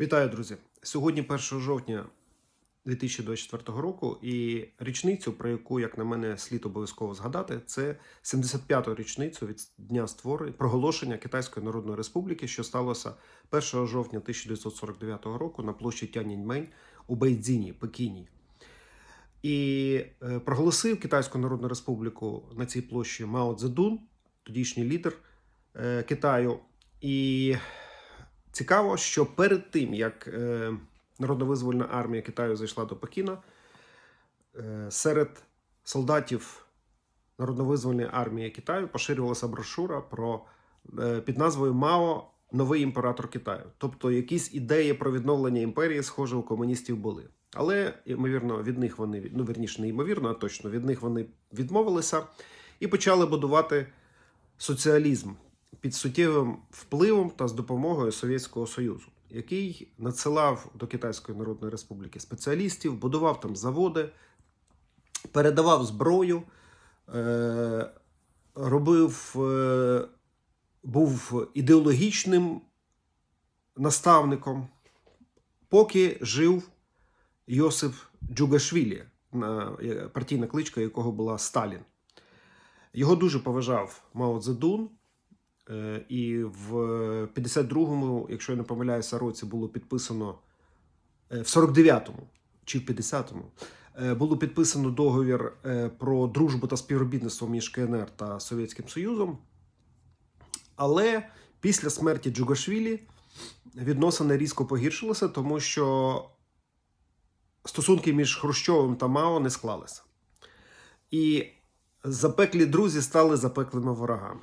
Вітаю, друзі! Сьогодні 1 жовтня 2024 року, і річницю, про яку, як на мене, слід обов'язково згадати, це 75-ту річницю від дня створення проголошення Китайської Народної Республіки, що сталося 1 жовтня 1949 року на площі Тяньаньмень у Бейдзіні, Пекіні. І е, проголосив Китайську Народну Республіку на цій площі Мао Цзедун, тодішній лідер е, Китаю. І Цікаво, що перед тим, як е, Народно-визвольна армія Китаю зайшла до Пекіна, е, серед солдатів Народно-визвольної армії Китаю поширювалася брошура про е, під назвою Мао Новий імператор Китаю. Тобто якісь ідеї про відновлення імперії, схоже, у комуністів були. Але, ймовірно, від них вони, ну вірніше, не ймовірно, а точно від них вони відмовилися і почали будувати соціалізм під суттєвим впливом та з допомогою Совєтського Союзу, який надсилав до Китайської Народної Республіки спеціалістів, будував там заводи, передавав зброю, е- робив, е- був ідеологічним наставником, поки жив Йосип Джугашвілі, е, партійна кличка якого була Сталін. Його дуже поважав Мао Цзедун, І в 52-му, якщо я не помиляюся, році було підписано е, в 49-му чи в 50-му е, було підписано договір е, про дружбу та співробітництво між КНР та Совєтським Союзом. Але після смерті Джугашвілі відносини різко погіршилися, тому що стосунки між Хрущовим та Мао не склалися. І запеклі друзі стали запеклими ворогами.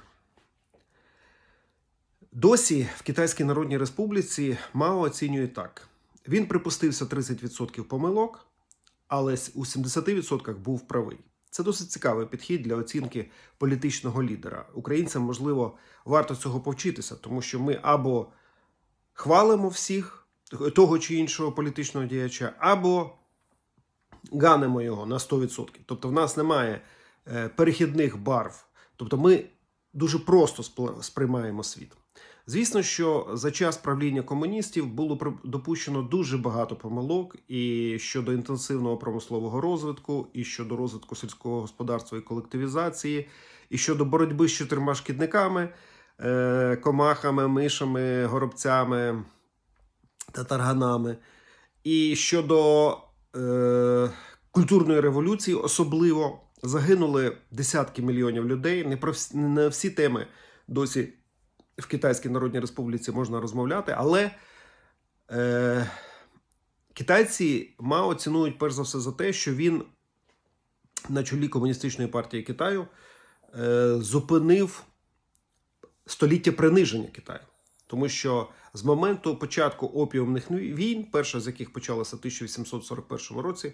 Досі в Китайській Народній Республіці Мао оцінює так: він припустився 30% помилок, але у 70% був правий. Це досить цікавий підхід для оцінки політичного лідера. Українцям, можливо, варто цього повчитися, тому що ми або хвалимо всіх того чи іншого політичного діяча, або ганимо його на 100%. Тобто, в нас немає е, перехідних барв. Тобто, ми дуже просто сприймаємо світ. Звісно, що за час правління комуністів було допущено дуже багато помилок і щодо інтенсивного промислового розвитку, і щодо розвитку сільського господарства і колективізації, і щодо боротьби з чотирма шкідниками, е, комахами, мишами, горобцями та тарганами, і щодо е, культурної революції, особливо загинули десятки мільйонів людей. Не про всі, не всі теми досі в Китайській Народній Республіці можна розмовляти, але е, китайці Мао цінують перш за все за те, що він на чолі Комуністичної партії Китаю е, зупинив століття приниження Китаю. Тому що з моменту початку опіумних війн, перша з яких почалася в 1841 році,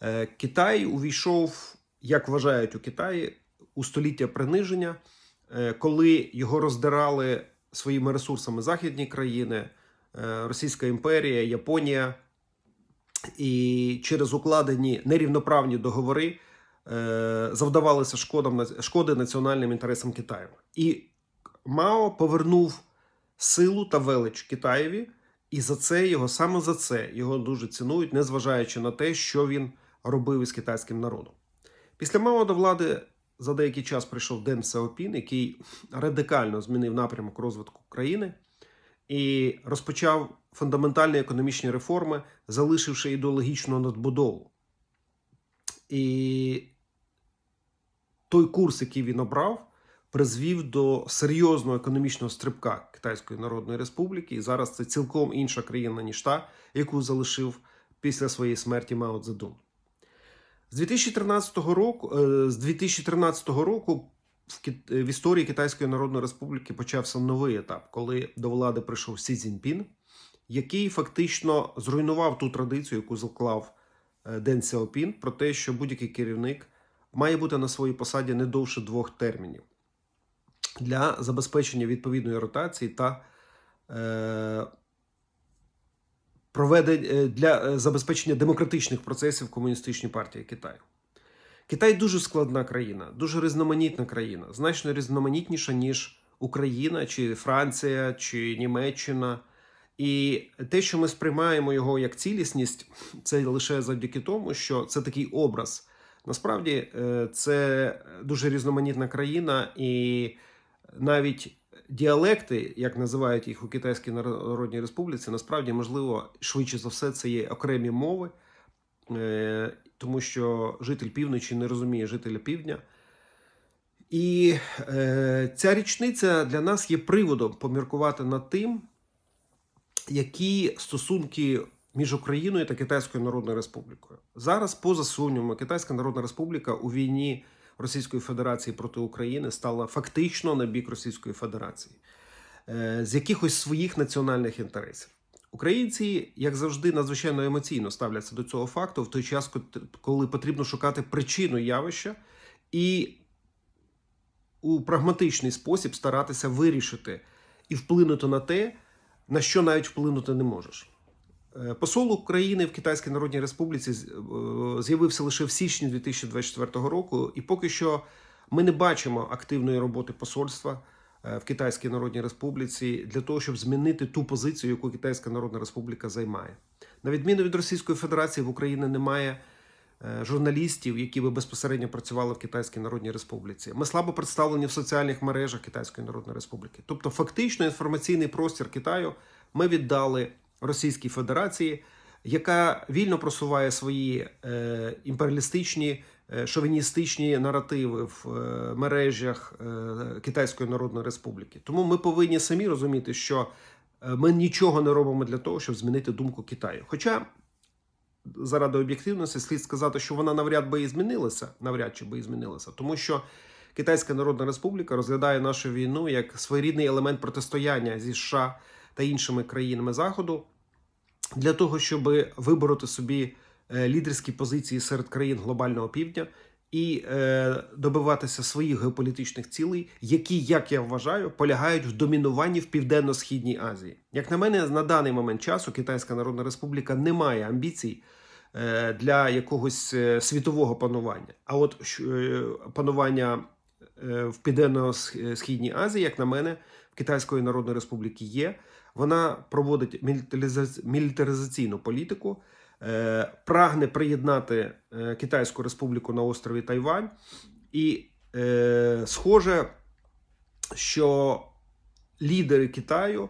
е, Китай увійшов, як вважають у Китаї, у століття приниження коли його роздирали своїми ресурсами західні країни, е, Російська імперія, Японія, і через укладені нерівноправні договори е, завдавалися шкодам, шкоди національним інтересам Китаю. І Мао повернув силу та велич Китаєві, і за це його саме за це його дуже цінують, незважаючи на те, що він робив із китайським народом. Після Мао до влади за деякий час прийшов Ден Сяопін, який радикально змінив напрямок розвитку країни і розпочав фундаментальні економічні реформи, залишивши ідеологічну надбудову. І той курс, який він обрав, призвів до серйозного економічного стрибка Китайської Народної Республіки. І зараз це цілком інша країна, ніж та, яку залишив після своєї смерті Мао Цзедун. З 2013 року, е, з 2013 року в, Кит- в історії Китайської Народної Республіки почався новий етап, коли до влади прийшов Сі Цзіньпін, який фактично зруйнував ту традицію, яку заклав е, Ден Сяопін, про те, що будь-який керівник має бути на своїй посаді не довше двох термінів для забезпечення відповідної ротації та е, проведення е, для е, забезпечення демократичних процесів в комуністичній партії Китаю. Китай дуже складна країна, дуже різноманітна країна, значно різноманітніша, ніж Україна, чи Франція, чи Німеччина. І те, що ми сприймаємо його як цілісність, це лише завдяки тому, що це такий образ. Насправді е, це дуже різноманітна країна, і навіть діалекти, як називають їх у Китайській Народній Республіці, насправді можливо швидше за все це є окремі мови, е, тому що житель півночі не розуміє жителя півдня. І е, ця річниця для нас є приводом поміркувати над тим, які стосунки між Україною та Китайською Народною Республікою. Зараз, поза сумнівами, Китайська Народна Республіка у війні Російської Федерації проти України стала фактично на бік Російської Федерації е, з якихось своїх національних інтересів. Українці, як завжди, надзвичайно емоційно ставляться до цього факту в той час, коли потрібно шукати причину явища і у прагматичний спосіб старатися вирішити і вплинути на те, на що навіть вплинути не можеш. Е, Посол України в Китайській Народній Республіці е, з'явився лише в січні 2024 року, і поки що ми не бачимо активної роботи посольства е, в Китайській Народній Республіці для того, щоб змінити ту позицію, яку Китайська Народна Республіка займає. На відміну від Російської Федерації, в Україні немає журналістів, які би безпосередньо працювали в Китайській Народній Республіці. Ми слабо представлені в соціальних мережах Китайської Народної Республіки. Тобто, фактично, інформаційний простір Китаю ми віддали Російській Федерації, яка вільно просуває свої е, імперіалістичні, е, шовіністичні наративи в е, мережах е, Китайської Народної Республіки. Тому ми повинні самі розуміти, що е, ми нічого не робимо для того, щоб змінити думку Китаю. Хоча заради об'єктивності слід сказати, що вона навряд би і змінилася, навряд чи би і змінилася, тому що Китайська Народна Республіка розглядає нашу війну як своєрідний елемент протистояння зі США та іншими країнами Заходу для того, щоб вибороти собі е, лідерські позиції серед країн глобального півдня і е, добиватися своїх геополітичних цілей, які, як я вважаю, полягають в домінуванні в південно-східній Азії. Як на мене, на даний момент часу Китайська Народна Республіка не має амбіцій е, для якогось світового панування. А от панування в південно-східній Азії, як на мене, в Китайської Народної Республіки є. Вона проводить мілітаризаційну політику, е, прагне приєднати е, Китайську Республіку на острові Тайвань, і е, схоже, що лідери Китаю,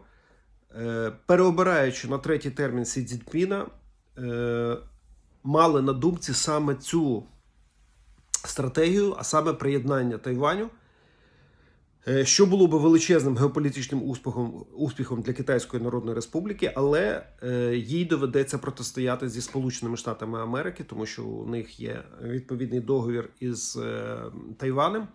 переобираючи на третій термін Сі Цзіньпіна, мали на думці саме цю стратегію, а саме приєднання Тайваню. Е, Що було би величезним геополітичним успіхом, успіхом для Китайської Народної Республіки, але е, їй доведеться протистояти зі Сполученими Штатами Америки, тому що у них є відповідний договір із е, Тайванем.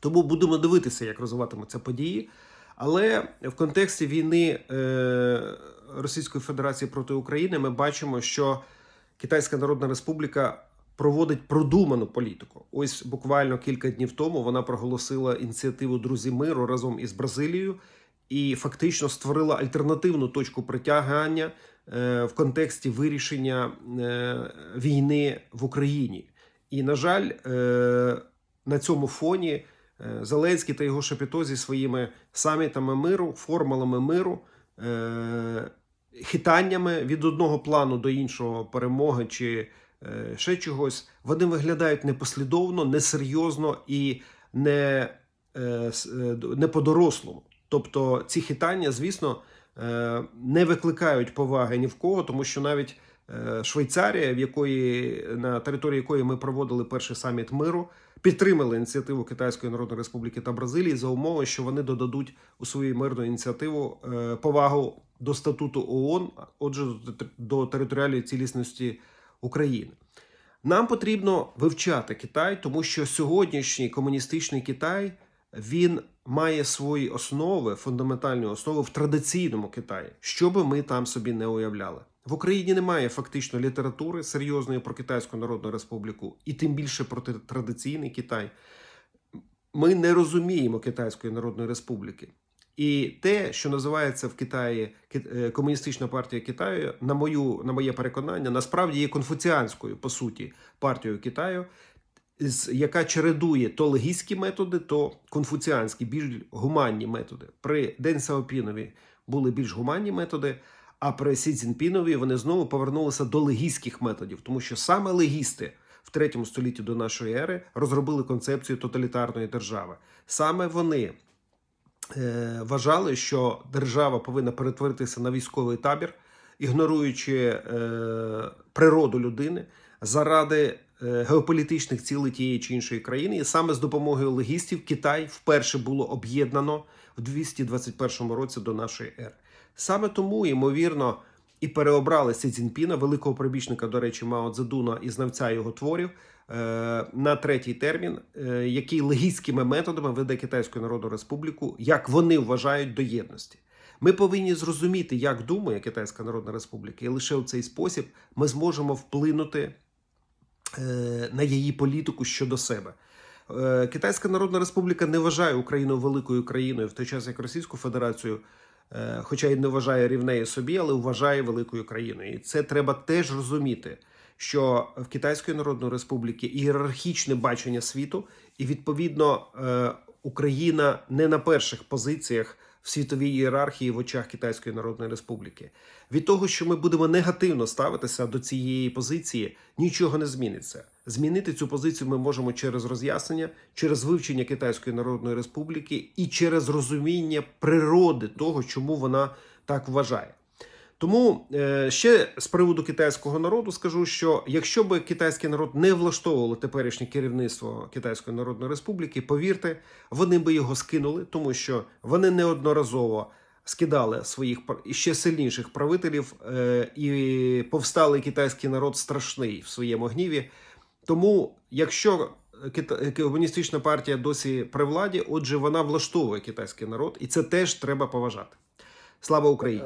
Тому будемо дивитися, як розвиватимуться події. Але в контексті війни Російської Федерації проти України ми бачимо, що Китайська Народна Республіка проводить продуману політику. Ось буквально кілька днів тому вона проголосила ініціативу Друзі миру разом із Бразилією і фактично створила альтернативну точку притягання е, в контексті вирішення е, війни в Україні. І, на жаль, е, на цьому фоні Зеленський та його шапіто зі своїми самітами миру, формулами миру, хитаннями від одного плану до іншого перемоги чи ще чогось, вони виглядають непослідовно, несерйозно і не, е, е, не по-дорослому. Тобто ці хитання, звісно, е, не викликають поваги ні в кого, тому що навіть е, Швейцарія, в якої на території якої ми проводили перший саміт миру, підтримали ініціативу Китайської Народної Республіки та Бразилії за умови, що вони додадуть у свою мирну ініціативу е, повагу до статуту ООН, отже, до територіальної цілісності України. Нам потрібно вивчати Китай, тому що сьогоднішній комуністичний Китай він має свої основи, фундаментальні основи в традиційному Китаї, що би ми там собі не уявляли. В Україні немає фактично літератури серйозної про Китайську Народну Республіку, і тим більше про традиційний Китай. Ми не розуміємо Китайської Народної Республіки. І те, що називається в Китаї Ки- е, Комуністична партія Китаю, на мою на моє переконання, насправді є конфуціанською по суті партією Китаю, яка чередує то легістські методи, то конфуціанські, більш гуманні методи. При День Сяопінові були більш гуманні методи. А при Сі Цзіньпінові вони знову повернулися до легістських методів, тому що саме легісти в третьому столітті до нашої ери розробили концепцію тоталітарної держави. Саме вони вважали, що держава повинна перетворитися на військовий табір, ігноруючи е, природу людини заради е, геополітичних цілей тієї чи іншої країни. І саме з допомогою легістів Китай вперше було об'єднано в 221 році до нашої ери. Саме тому, ймовірно, і переобрали Сі Цзіньпіна, великого прибічника, до речі, Мао Цзедуна і знавця його творів, е, на третій термін, е, який легістськими методами веде Китайську Народну Республіку, як вони вважають до єдності. Ми повинні зрозуміти, як думає Китайська Народна Республіка, і лише в цей спосіб ми зможемо вплинути е, на її політику щодо себе. Китайська Народна Республіка не вважає Україну великою країною в той час, як Російську Федерацію, хоча й не вважає рівнею собі, але вважає великою країною. І це треба теж розуміти, що в Китайської Народної Республіки ієрархічне бачення світу, і відповідно е, Україна не на перших позиціях в світовій ієрархії в очах Китайської Народної Республіки. Від того, що ми будемо негативно ставитися до цієї позиції, нічого не зміниться. Змінити цю позицію ми можемо через роз'яснення, через вивчення Китайської Народної Республіки і через розуміння природи того, чому вона так вважає. Тому е, ще з приводу китайського народу скажу, що якщо би китайський народ не влаштовувало теперішнє керівництво Китайської Народної Республіки, повірте, вони би його скинули, тому що вони неодноразово скидали своїх ще сильніших правителів, е, і повсталий китайський народ страшний в своєму гніві. Тому, якщо комуністична партія досі при владі, отже, вона влаштовує китайський народ, і це теж треба поважати. Слава Україні!